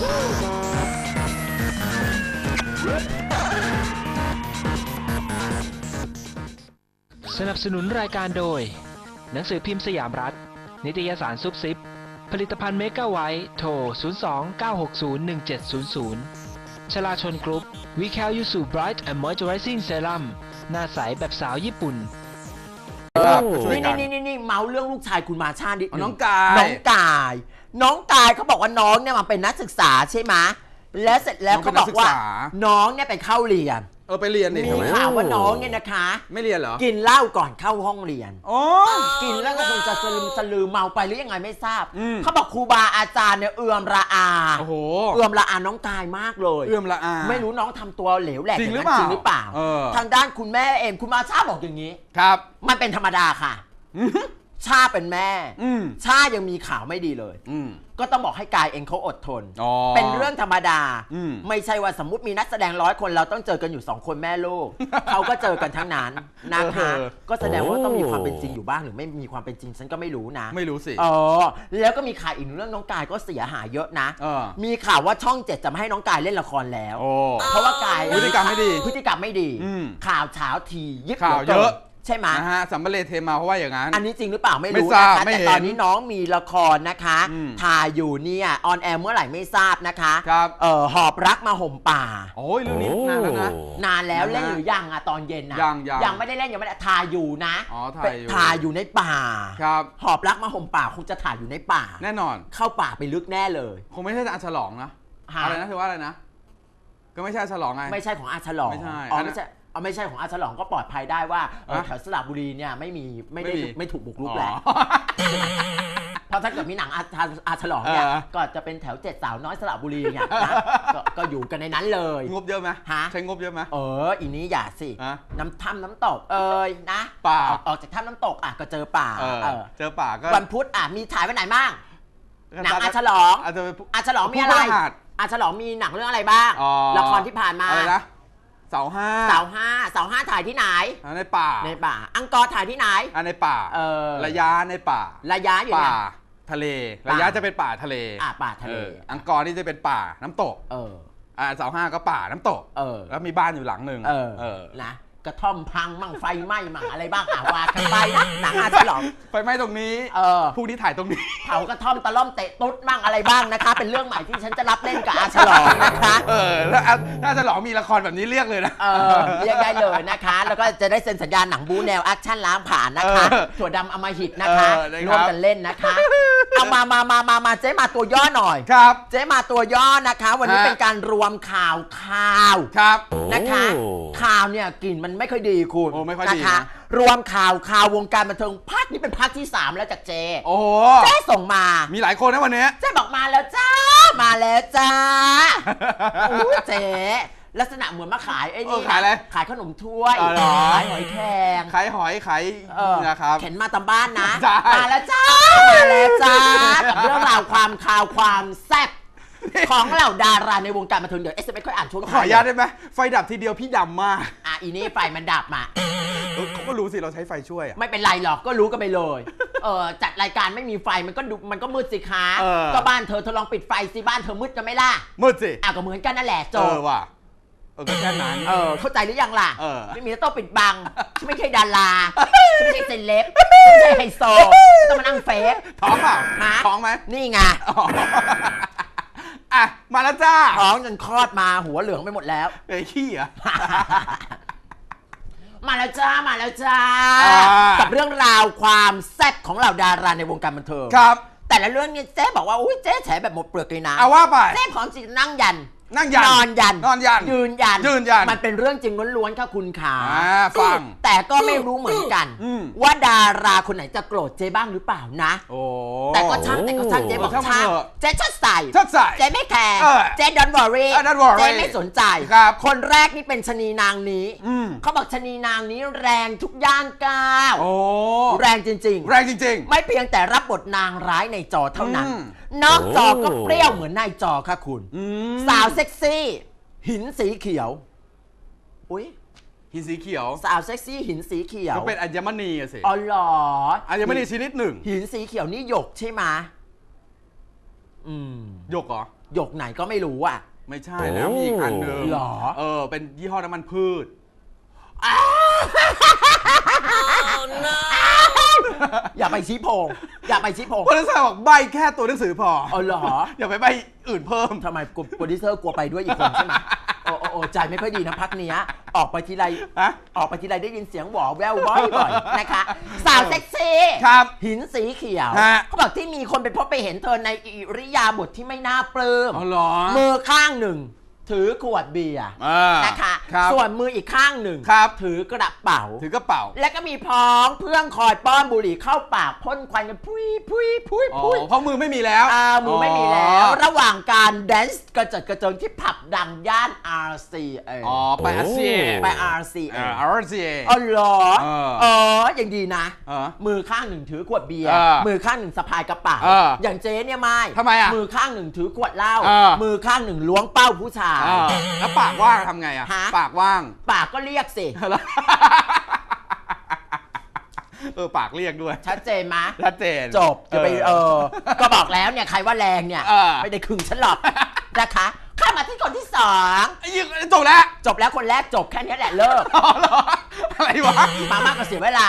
สนับสนุนรายการโดย หนังสือพิมพ์สยามรัฐ นิตยสารซุปซิป ผลิตภัณฑ์เมกะไวท์โทร 02-960-1700 ชลาชนกรุ๊ปวีแคลยูสูบรท์แอนด์มอยเจอไรซิ่งเซรั่มหน้าใสแบบสาวญี่ปุ่น ครับช่วยนี่กัน นี่นี่นี่เมาเรื่องลูกชายคุณมาชาดิอ๋อน้องกาย น้องกาย น้องกายเขาบอกว่าน้องเนี่ยมันเป็นนักศึกษาใช่ไหมและเสร็จแล้วน้องเป็เขานบอกว่านักศึกษาน้องเนี่ยไปเข้าเรียน เออไปเรียนดิมีทำไมข่าวว่าน้องเนี่ยนะคะ ไม่เรียนเหรอ กินเหล้าก่อนเข้าห้องเรียน อ๋อ กินแล้วก็คงจะสลืมสลือเมาไปหรือยังไงไม่ทราบ อืม เขาบอกครูบาอาจารย์เนี่ยเอื่อมระอา โอ้โห เอื่อมระอาน้องกายมากเลยเอื้อมละอา ไม่รู้น้องทำตัวเหลวแหลกจริงย่หรือเปล่าจริงหรือเปล่า เออ ทางด้านคุณแม่เองคุณมาชาบอกอย่างนี้ ครับ มันเป็นธรรมดาค่ะ ชาเป็นแม่ อืมชายังมีข่าวไม่ดีเลย อืม ก็ต้องบอกให้กายเองเขาอดทน อ๋อเป็นเรื่องธรรมดา อืม ไม่ใช่ว่าสมมติมีนักแสดงร้อยคนเราต้องเจอกันอยู่สองคนแม่ลูก เขาก็เจอกันทั้งนั้นนะคะเออ ก็แสดงว่าต้องมีความเป็นจริงอยู่บ้างหรือไม่มีความเป็นจริงฉันก็ไม่รู้นะ ไม่รู้สิ เออแล้วก็มีข่าวอีกหนึ่งเรื่องน้องกายก็เสียหายเยอะนะ เออ มีข่าวว่าช่องเจ็ดจะไม่ให้น้องกายเล่นละครแล้ว โอ้ เพราะว่ากายพฤติกรรมไม่ดีพฤติกรรมไม่ดี อืมข่าวเช้าทียิบข่าวหลืกินเยอะ ใช่ไหมนะฮะสัมเบเลเทมาเพราะว่าอย่างนั้น อันนี้จริงหรือเปล่าไม่ไม่รู้ทราบนะคะไม่แต่เห็นตอนนี้น้องมีละครนะคะอืม ถ่ายอยู่เนี่ยออนแอร์เมื่อไหร่ไม่ทราบนะคะครับเอ่อหอบรักมาห่มป่า โอ้ยเรื่องนี้นานแล้วนะ นานแล้วนะฮะเล่นหรือยังอะตอนเย็นนะยังยังยังไม่ได้เล่นยังไม่ได้ถ่ายอยู่นะอ๋อถ่ายอยู่ถ่ายอยู่ในป่า ครับ หอบรักมาห่มป่าคงจะถ่ายอยู่ในป่า แน่นอน เข้าป่าไปลึกแน่เลยคงไม่ใช่อาฉลองนะฮะอะไรนะเธอว่าอะไรนะ ก็ไม่ใช่อาฉลองไง ไม่ใช่ของอาฉลองไม่ใช่อ๋ออันนั้น ไม่ใช่ เอาไม่ใช่ของอาฉลองก็ปลอดภัยได้ว่าเออฮะแถวสระบุรีเนี่ยไม่มีไม่ได้ไม่มี ไม่ถูกบุกรุกอ๋อแล้ว เพราะถ้าเกิดมีหนังอาอาอาฉลองเนี่ยเออ ก็จะเป็นแถวเจ็ดสาวน้อยสระบุรีเนี่ยนะก็ก็อยู่กันในนั้นเลย งบเยอะไหมฮะ ใช้งบเยอะไหม เอออีนี้อย่าสิฮะน้ำถ้ำน้ำตกเอ้ยนะป่า ออกออกจากถ้ำน้ำตกอะก็เจอป่าเออเออเจอป่าก็วันพุธอะมีฉายวันไหนบ้าง หนังอาฉลองอาจจะไปอาฉลองมีอะไร ผู้พฤหัสอาฉลองมีหนังเรื่องอะไรบ้าง อ๋อละครที่ผ่านมา อะไรนะ เสาห้าเสาห้าเสาห้าถ่ายที่ไหน อ่าในป่าในป่า อังกอร์ถ่ายที่ไหน อ่าในป่าเออ ระยะในป่า ระยะอยู่ป่าเนี่ยทะเลป่าระยะจะเป็นป่าทะเลอะป่าทะเล อออังกอร์นี่จะเป็นป่าน้ำตกเออ อ่าเสาห้าก็ป่าน้ำตกเออ แล้วมีบ้านอยู่หลังหนึ่งเออเออนะ กระท่อมพังมั่งไฟไหม้มั่งอะไรบ้างอะว่ากันไปนะหนังอาฉลอง ไฟไหม้ตรงนี้เออ พรุ่งนี้ถ่ายตรงนี้ เผากระท่อมตะล่อมเตะตุ๊ดมั่งอะไรบ้างนะคะ เป็นเรื่องใหม่ที่ฉันจะรับเล่นกับอาฉลองนะคะ เออ แล้วอะถ้าจะหลองมีละครแบบนี้เรียกเลยนะ เออเรียกได้เลยนะคะ แล้วก็จะได้เซ็นสัญญาหนังบูแนวแอคชั่นล้างผ่านนะคะเออถั่วดำอมหิตนะคะเออได้ครับ ร่วมกันเล่นนะคะเอามามามามามาเจ๊มาตัวย่อหน่อย ครับ เจ๊มาตัวย่อนะคะ วันนี้ฮะ เป็นการรวมข่าวข่าวครับ นะคะ ข่าวเนี่ยกลิ่นมันไม่ค่อยดีคุณโอ้ไม่ค่อยดีนะคะนะรวมข่าวข่าววงการบันเทิงภาคนี้เป็นภาคที่ 3 แล้วจากเจโอ้โหเจ๊ส่งมา มีหลายคนนะวันนี้ เจ๊บอกมาแล้วจ้า มาแล้วจ้าอู้เจ๊ลักษณะเหมือนมาขายไอ้นี่เออขายอะไรขายขนมถ้วยอ๋อเหรอ ขายหอยแครงขายหอยขายเออนะครับ เข็นมาตามบ้านนะ ใช่ มาแล้วจ้า มาแล้วจ้า กับเรื่องราวความข่าวความแซ่บ ของเหล่าดาราในวงการบันเทิงเดี๋ยวเอสไม่ค่อยอ่านช่วงขออนุญาตได้ไหมไฟดับทีเดียวพี่ดำมากอะอีนี่ไฟมันดับมา เออเขาก็รู้สิเราใช้ไฟช่วยอะไม่เป็นไรหรอกก็รู้กันไปเลย เออจัดรายการไม่มีไฟมันก็ดูมันก็มืดสิคะเออ ก็บ้านเธอเธอลองปิดไฟสิบ้านเธอมืดกันไหมล่ะมืดสิอะก็เหมือนกันนั่นแหละโจเออว่ะเออก็แค่นั้น เออเข้าใจหรือยังล่ะเออ ไม่มีต้องปิดบังฉันไม่ใช่ดาราฉันไม่ใช่เซเลบฉันไม่ใช่ไฮโซไม่ต้องมานั่งเฟซท้องเปล่าฮะท้องไหมนี่ไง อ๋อ อะ มาแล้วจ้าท้องจนคลอดมาหัวเหลืองไปหมดแล้วเอ้ยขี้เหรอะ มาแล้วจ้ามาแล้วจ้า อ่ากักับเรื่องราวความแซ่บของเหล่าดาราในวงการบันเทิงครับ แต่ละเรื่องเนี่ยเจ๊บอกว่าอุ้ยเจ๊แฉแบบหมดเปลือกเลยนะเอาว่าไป เจ๊ของจริงนั่งยัน นั่งยัน นอนยันนอนยันยืนยัน ยืนยันมันเป็นเรื่องจริงล้วนๆค่ะคุณขาอ่าฟังแต่ก็ไม่รู้เหมือนกัน อืม ว่าดาราคนไหนจะโกรธเจ๊บ้างหรือเปล่านะ โอ้ แต่ก็ช่างแต่ก็ช่างเจ๊บอกช่างมันช่างเถอะเจ๊ชดใส่ชดใส่เจ๊ไม่แคร์เออเจ๊ดอนวอรี่เออ don't worry เจ๊ไม่สนใจครับคนแรกนี่เป็นชะนีนางนี้อืม เขาบอกชะนีนางนี้แรงทุกย่างก้าวโอ้แรงจริงแรงจริงๆไม่เพียงแต่รับบทนางร้ายในจอเท่านั้น อืม นอกจอก็เปรี้ยวเหมือนในจอค่ะคุณ ๆอืม สาวเซ็กซี่ หินสีเขียว อุ้ยหินสีเขียว สาวเซ็กซี่หินสีเขียวก็เป็นอัญมณีอะสิ อ๋อเหรออัญมณีชนิดหนึ่ง หินสีเขียวนี่หยกใช่ไหมอืมหยกเหรอหยกไหนก็ไม่รู้อะ ไม่ใช่นะมีอีกอันหนึ่งหรอ เออ เป็นยี่ห้อน้ำมันพืชอ ย่าไปชี้โพงอย่าไปชี้โพงโปรดิวเซอร์บอกใบแค่ตัวหนังสือพออ๋อเหรออย่าไปใบอื่นเพิ่มทำไมกลัวโปรดิวเซอร์กลัวไปด้วยอีกคนใช่ไหมโอ้โอ้โอ้ใจไม่ค่อยดีนะพักเนี้ย ออกไปทีไรฮะออกไปทีไรได้ยินเสียงหวอแววบ่อยๆนะคะ สาวเซ็กซี่ครับหินสีเขียวฮะเขาบอกที่มีคนไปพบไปเห็นเธอในอิริยาบถที่ไม่น่าปลื้มอ๋อเหรอมือข้างหนึ่ง ถือขวดเบียร์อ่านะคะครับส่วนมืออีกข้างหนึ่งครับถือกระเป๋า ถือกระเป๋าแล้วก็มีพ้องเพื่อนคอยป้อนบุหรี่เข้าปากพ่นควันกันพุยพุยพุยอ๋อพุยเพราะมือไม่มีแล้วอ่ามือไม่มีแล้ว ระหว่างการแดนซ์กระเจิดกระเจิงที่ผับดังย่าน RC เอออ๋อไปอาเซียไป RC เออ่าออาร์เซียอ๋อเหรอเออเออยังดีนะ เออมือข้างหนึ่งถือขวดเบียร์เออมือข้างหนึ่งสะพายกระเป๋าเอออย่างเจ๊เนี่ยไม่ทำไมอะมือข้างหนึ่งถือขวดเหล้าเออมือข้างหนึ่งล้วงเป้าผู้ชายอ่าแล้วปากว่างทำไงอะ ฮะ ปากว่าง ปากก็เรียกสิ เออปากเรียกด้วย ชัดเจนไหมชัดเจนจบจะไปเออ ก็บอกแล้วเนี่ย ใครว่าแรงเนี่ย เออไม่ได้คึงฉันหรอก นะคะข้ามมาที่คนที่สองไอ้ยิงจบแล้วจบแล้วคนแรกจบแค่นี้แหละเลิกอ๋อเหรออะไรวะ มามากก็เสียเวลา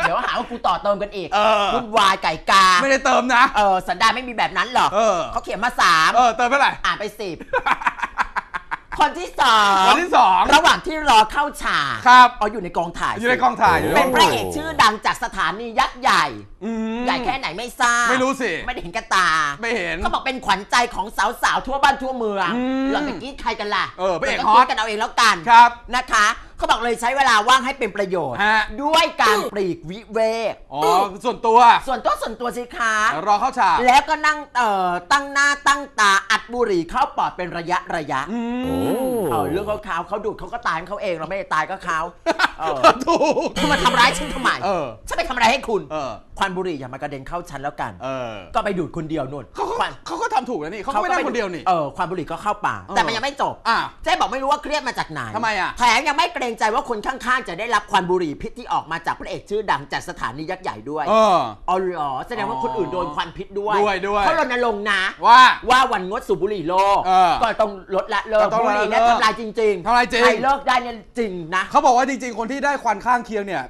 เดี๋ยวหาว่ากูต่อเติมกันอีกเออ วุ่นวายไก่กาไม่ได้เติมนะ เออสันดานไม่มีแบบนั้นหรอกเออ เขาเขียนมาสามเออเติมเท่าไหร่ อ่านไปสิบ คนที่สองคนที่สองระหว่างที่รอเข้าฉากครับเอาอยู่ในกองถ่ายอยู่ในกองถ่ายอยู่ในเป็นกองพระเอกชื่อดังจากสถานียักษ์ใหญ่อืมใหญ่แค่ไหนไม่ทราบไม่รู้สิไม่ได้เห็นกับตา ไม่เห็นเขาบอกเป็นขวัญใจของสาวๆทั่วบ้านทั่วเมืองอืมเราไปกรีดใครกันล่ะเออพระเอกก็ฮอตคิดกันเอาเองแล้วกันครับนะคะ เขาบอกเลยใช้เวลาว่างให้เป็นประโยชน์ ฮะ ด้วยการปลีกวิเวก อ๋อ ส่วนตัว ส่วนตัวส่วนตัวสิคะรอเข้าฉากแล้วก็นั่งเอ่อตั้งหน้าตั้งตาอัดบุหรี่เข้าปอดเป็นระยะระยะอืมเออเรื่องเขาเขาเขาดูดเขาก็ตายของเขาเองเราไม่ได้ตายก็เขาเออถูก คุณมาทำร้ายฉันทำไมเออ ฉันไปทำอะไรให้คุณเออ ควันบุหรี่อย่ามากระเด็นเข้าฉันแล้วกัน เออก็ไปดูดคนเดียวนู่นเขาก็ควันเขาก็ทำถูกแล้วนี่เขาก็ไม่ได้คนเดียวนี่ เออควันบุหรี่ก็เข้าปากเออแต่มันยังไม่จบ อะ เจ๊บอกไม่รู้ว่าเครียดมาจากไหนทำไมอะแถมยังไม่เกรงใจว่าคนข้างๆ จะได้รับควันบุหรี่พิษที่ออกมาจากพระเอกชื่อดังจากสถานียักษ์ใหญ่ด้วยเออ อ๋อเหรอแสดงว่าคนอื่นโดนควันพิษด้วยด้วยด้วย เขารณรงค์นะ ว่า ว่าวันงดสูบบุหรี่โลก เออก็ต้องลดละเลิกก็ต้องบุหรี่เนี่ยละเลิกทำลายจริงๆทำลายจริง ใครเลิกได้เนี่ยจริงนะ เขาบอกว่าจริงๆ คนที่ได้ควันข้างเคียงเนี่ย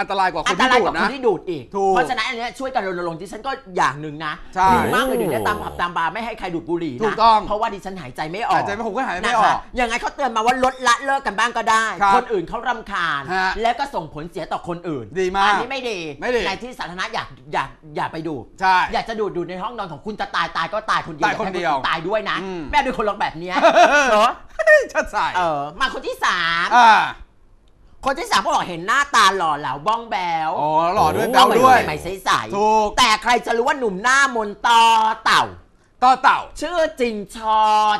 อันตรายกว่าคอันนตที่รายดูกดว่าคนะ นที่ดูดอีก ถูกเพราะฉะนั้นอันเนี้ยช่วยกันรณรงค์ที่ฉันก็อย่างหนึ่งนะใช่ดีมากเลยเดี๋ยวนี้ตามผับตามบาร์ไม่ให้ใครดูดบุหรี่นะถูกต้อง เพราะว่าดิฉันหายใจไม่ออก หายใจไม่ผมก็หายใจไม่นะอคะอกยังไงเขาเตือนมาว่าลดละเลิกกันบ้างก็ได้ ครับคนอื่นเขารำคาญ ฮะแล้วก็ส่งผลเสียต่อคนอื่นดีมากอันนี้ไม่ดีไม่ดี ในที่สาธารณะอยากอยากอย่าไปดูดใช่ อยากจะดูดดูดในห้องนอนของคุณจะตายตายก็ตายคนเดียวตายคนเดียวอาให้ตายด้วยนะ อืม แม่เป็นคนรักแบบเนี้ยเนอะชัดใส่เออมาคนที่สามอ่า คนที่สามเขาบอกเห็นหน้าตาหล่อเหลาบ้องแบวอ๋อหล่อด้วยแบลด้วยใหม่ๆใสถูกๆแต่ใครจะรู้ว่าหนุ่มหน้ามนต์ต่อเต่าต่อเต่า ชื่อจริงชอ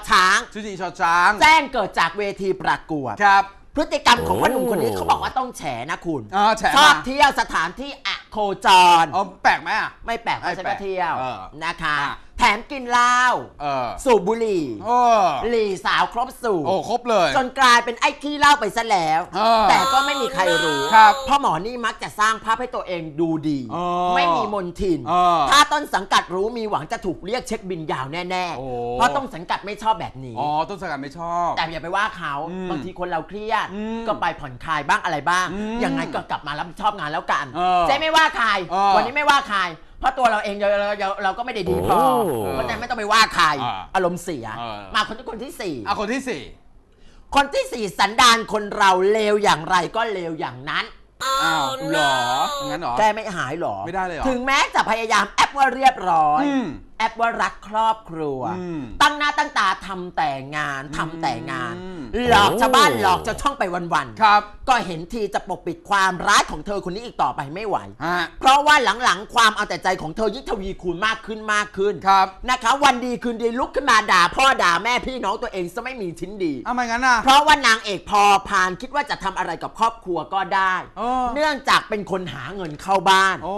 ช้าง ชื่อจริงชอช้าง แจ้งเกิดจากเวทีประกวดครับ พฤติกรรมของพ่อหนุ่มคนนี้เขาบอกว่าต้องแฉนะคุณอ๋อแฉชอบมาเที่ยวสถานที่อะ โคจร อ๋อแปลกไหมอะ ไม่แปลกเพราะฉันก็เที่ยวเออนะคะ อะ แถมกินเหล้าเออสูบบุหรี่โอ้หลีสาวครบสูบ โอ้ครบเลย จนกลายเป็นไอ้ขี้เหล้าไปซะแล้ว เออแต่ก็ไม่มีใครรู้ครับ เพราะหมอนี่มักจะสร้างภาพให้ตัวเองดูดีอ๋อไม่มีมนทิน เออถ้าต้นสังกัดรู้มีหวังจะถูกเรียกเช็คบินยาวแน่โอ้ ๆ เพราะต้นสังกัดไม่ชอบแบบนี้ อ๋อต้นสกัดไม่ชอบ แต่อย่าไปว่าเขาอืมบางทีคนเราเครียด อืมก็ไปผ่อนคลายบ้างอะไรบ้าง อืมยังไงก็กลับมารับผิดชอบงานแล้วกันเออ เจ๊ไม่ว่าใครเออวันนี้ไม่ว่าใครเพราะตัวเราเองเราเราเราเราก็ไม่ได้ดีพอโอ้เพราะฉะนั้นไม่ต้องไปว่าใครอ่าอารมณ์เสีย เออ มาคนที่คนที่สี่อะคนที่สี่คนที่สี่สันดานคนเราเลวอย่างไรก็เลวอย่างนั้น อ้าวเหรองั้นเหรอ แกไม่หายหรอ ไม่ได้เลยเหรอ ถึงแม้จะพยายามแอปว่าเรียบร้อย อืมแอปว่ารักครอบครัว อืมตั้งหน้าตั้งตาทำแต่งานทำแต่งาน อืม หลอกชาวบ้านหลอกเจ้าช่องไปวันๆครับก็เห็นทีจะปกปิดความร้ายของเธอคนนี้อีกต่อไปไม่ไหว ฮะเพราะว่าหลังๆ ความเอาแต่ใจของเธอยิ่งทวีคูณมากขึ้นมากขึ้นครับนะคะ วันดีคืนดีลุกขึ้นมาด่าพ่อด่าแม่พี่น้องตัวเองซะไม่มีชิ้นดีอ้าวไม่งั้นน่ะ เพราะว่านางเอกพอพานคิดว่าจะทำอะไรกับครอบครัวก็ได้ เออ เนื่องจากเป็นคนหาเงินเข้าบ้าน โอ้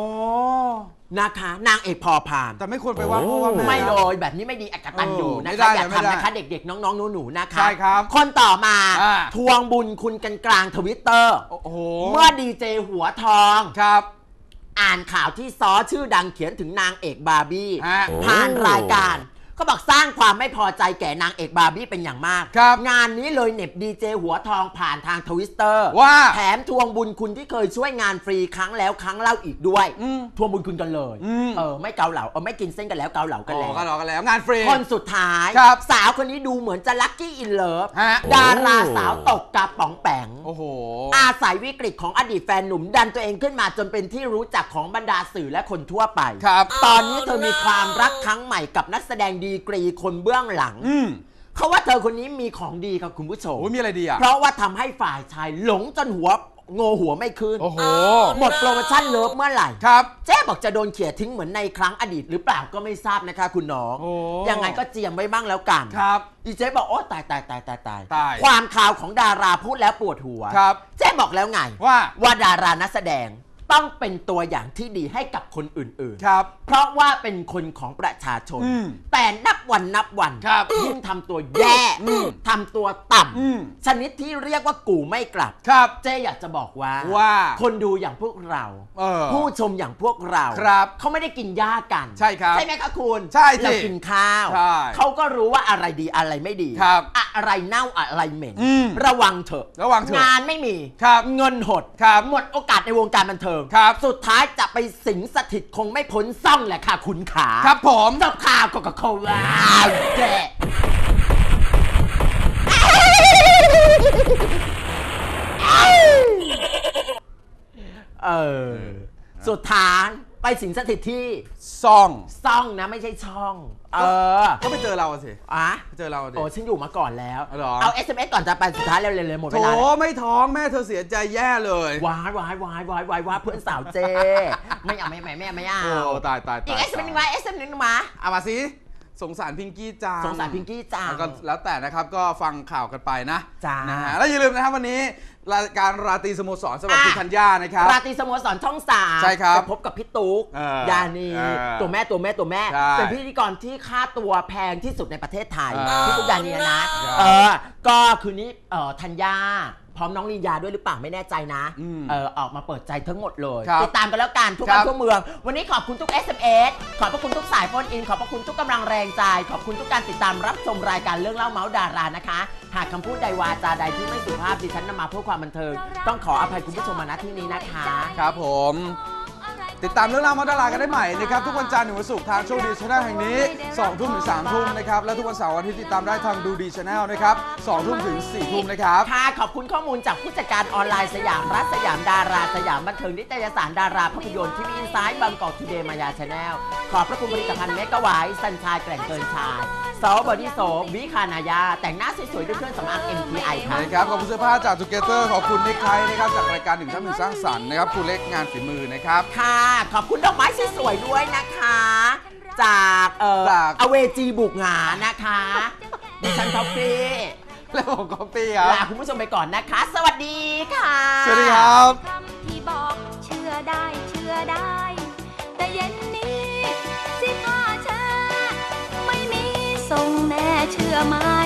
นะคะ นางเอกพอพาน แต่ไม่ควรไปว่าพ่อว่าแม่ ไม่นะเลยแบบนี้ไม่ดีอกตันอยู่เออนะไม่ได้คะอย่าไม่ได้ทำนะคะเด็กๆ น้องๆหนูๆนะคะ ใช่ครับคนต่อมาอ่า ทวงบุญคุณกันกลางทวิตเตอร์ โอ้โหเมื่อดีเจหัวทอง ครับ อ่านข่าวที่ซอชื่อดังเขียนถึงนางเอกบาร์บี้ ฮะ ผ่านรายการ เขาบอกสร้างความไม่พอใจแก่นางเอกบาร์บี้เป็นอย่างมาก ครับงานนี้เลยเหน็บดีเจหัวทองผ่านทางทวิสเตอร์ว่าแถมทวงบุญคุณที่เคยช่วยงานฟรีครั้งแล้วครั้งเล่าอีกด้วยอืมทวงบุญคุณกันเลยอืม เออไม่เกาเหลาเออไม่กินเส้นกันแล้วเกาเหลากันโอ้แล้ว ก็รอกันแล้วงานฟรี คนสุดท้าย ครับสาวคนนี้ดูเหมือนจะลัคกี้อินเลิฟฮะ ดาราสาวตกกระป๋องแปง โอ้โห อาศัยวิกฤตของอดีตแฟนหนุ่มดันตัวเองขึ้นมาจนเป็นที่รู้จักของบรรดาสื่อและคนทั่วไป ครับ ตอนนี้เธอมีความรักครั้งใหม่กับนักแสดงดีกรีคนเบื้องหลัง อืมเขาว่าเธอคนนี้มีของดีครับคุณผู้ชม โอ้ยมีอะไรดีอะ เพราะว่าทำให้ฝ่ายชายหลงจนหัวโงหัวไม่ขึ้น โอ้โห หมดโปรโมชั่นเลิฟเมื่อไหร่ ครับ เจ๊บอกจะโดนเขี่ยทิ้งเหมือนในครั้งอดีตหรือเปล่าก็ไม่ทราบนะคะคุณน้อง โอ้ ยังไงก็เจียมไว้บ้างแล้วกัน ครับ อีเจ๊บอกโอ้ตายตายตายตายตาย ตาย ความข่าวของดาราพูดแล้วปวดหัว ครับ เจ๊บอกแล้วไง ว่า ว่าดารานักแสดง ต้องเป็นตัวอย่างที่ดีให้กับคนอื่นครับๆเพราะว่าเป็นคนของประชาชน อืมแต่นับวันนับวันครับยิ่งทำตัวแย่อืมทำตัวต่อืมำชนิดที่เรียกว่ากูไม่กลับ ครับ เจ๊อยากจะบอกว่า ว่าคนดูอย่างพวกเรา เออผู้ชมอย่างพวกเราครับเขาไม่ได้กินหญ้ากันใช่ครับใช่ไหมคะคุณใช่สิเรากินข้าวใช่เขาก็รู้ว่าอะไรดีอะไรไม่ดี ครับอะไรเน่าอะไรเหม็น อืมระวังเถอะระวังเถอะงานไม่มี ครับเงินหด ครับหมดโอกาสในวงการบันเทิงครับ สุดท้ายจะไปสิงสถิตคงไม่พ้นซ่องแหละค่ะคุณขาครับผมจบข่าวก็ก็เขาว้าวแกเออ สุดท้ายไปสิงสถิตที่ซ่อง ซ่องนะไม่ใช่ช่อง เออก็ไปเจอเราอะสิอะไปเจอเราอะสิโอ้ฉันอยู่มาก่อนแล้วอ๋อเหรอ เอา SMS ก่อนจะไปสุดท้ายเร็วๆเลยหมดโถเวลาแล้ว ไม่ท้องแม่เธอเสียใจแย่เลย วายวายวายวายวายวายเพื่อนสาวเจ ไม่เอาไม่ไม่ไม่ไม่เอาโอ้ตายตายอีกตายเอสเอ็มหนึ่งมาเอสเอ็มหนึ่งมาเอามาสิสงสารพิงกี้จังสงสารพิงกี้จัง แล้วก็แล้วแต่นะครับก็ฟังข่าวกันไปนะจ้าน นะฮะแล้วอย่าลืมนะครับวันนี้ รายการราตรีสโมสรสำหรับอะ คุณธัญญานะครับ ราตรีสโมสรช่องสามใช่ครับไปพบกับพี่ตุ๊กเออยานีเออตัวแม่ตัวแม่ตัวแม่ ใช่เป็นพิธีกรที่ค่าตัวแพงที่สุดในประเทศไทยเออพี่ตุ๊กยานีนะ ใช่ เออก็คืนนี้เอ่อธัญญา พร้อมน้องลียาด้วยหรือเปล่าไม่แน่ใจนะอืมเออออกมาเปิดใจทั้งหมดเลยครับติดตามกันแล้วกันทุกครัวันบทั่วเมือง วันนี้ขอบคุณทุก SMS ขอบพระคุณทุกสายโฟนอิน ขอบพระคุณทุกกำลังแรงใจ ขอบคุณทุกการติดตามรับชมรายการเรื่องเล่าเมาส์ดารานะคะ หากคำพูดใดวาจาใดที่ไม่สุภาพดิฉันนำมาเพื่อความบันเทิงต้องขออภัยคุณผู้ชมมาณที่นี้นะคะ ครับผม ติดตามเรื่องราวมาดารากันได้ใหม่นะครับ ทุกวันจันทร์ถึงวันศุกร์ทางช่องดีชาแนลแห่งนี้2ทุ่มถึง3ทุ่มนะครับ และทุกวันเสาร์อาทิตย์ติดตามได้ทางดูดีชาแนลนะครับ2ทุ่มถึง4ทุ่มนะครับ ค่ะขอบคุณข้อมูลจากผู้จัดการออนไลน์สยามรัฐสยามดารา สยามบันเทิงนิตยสารดาราภาพยนตร์ที่มีอินไซต์บางกอกทูเดย์มายาชาแนลขอบพระคุณผลิตภัณฑ์เมกะไวท์สัญชายแกร่งเกินชายซอบอดี้โซวิคานายา แต่งหน้าสวยๆด้วยเครื่องสำอาง MTI ค่ะนะครับขอบคุณเสื้อผ้าจากทูเกเตอร์ขอบคุณนิกไทนะครับจากรายการหนึ่งท่านหนึ่งสร้างสรรค์นะครับครูเล็กงานฝีมือนะครับค่ะขอบคุณดอกไม้สวยๆด้วยนะคะ จากเอ่อจาก อเวจีบุกหงานะคะดิฉันท็อฟฟี่แล้วผมก็ปี้ครับ ลาคุณผู้ชมไปก่อนนะคะ สวัสดีค่ะ สวัสดีครับ คำที่บอกเชื่อได้เชื่อได้ แต่เย็นนี้สิบห้าเช้าไม่มีส่งแน่เชื่อไหมไม่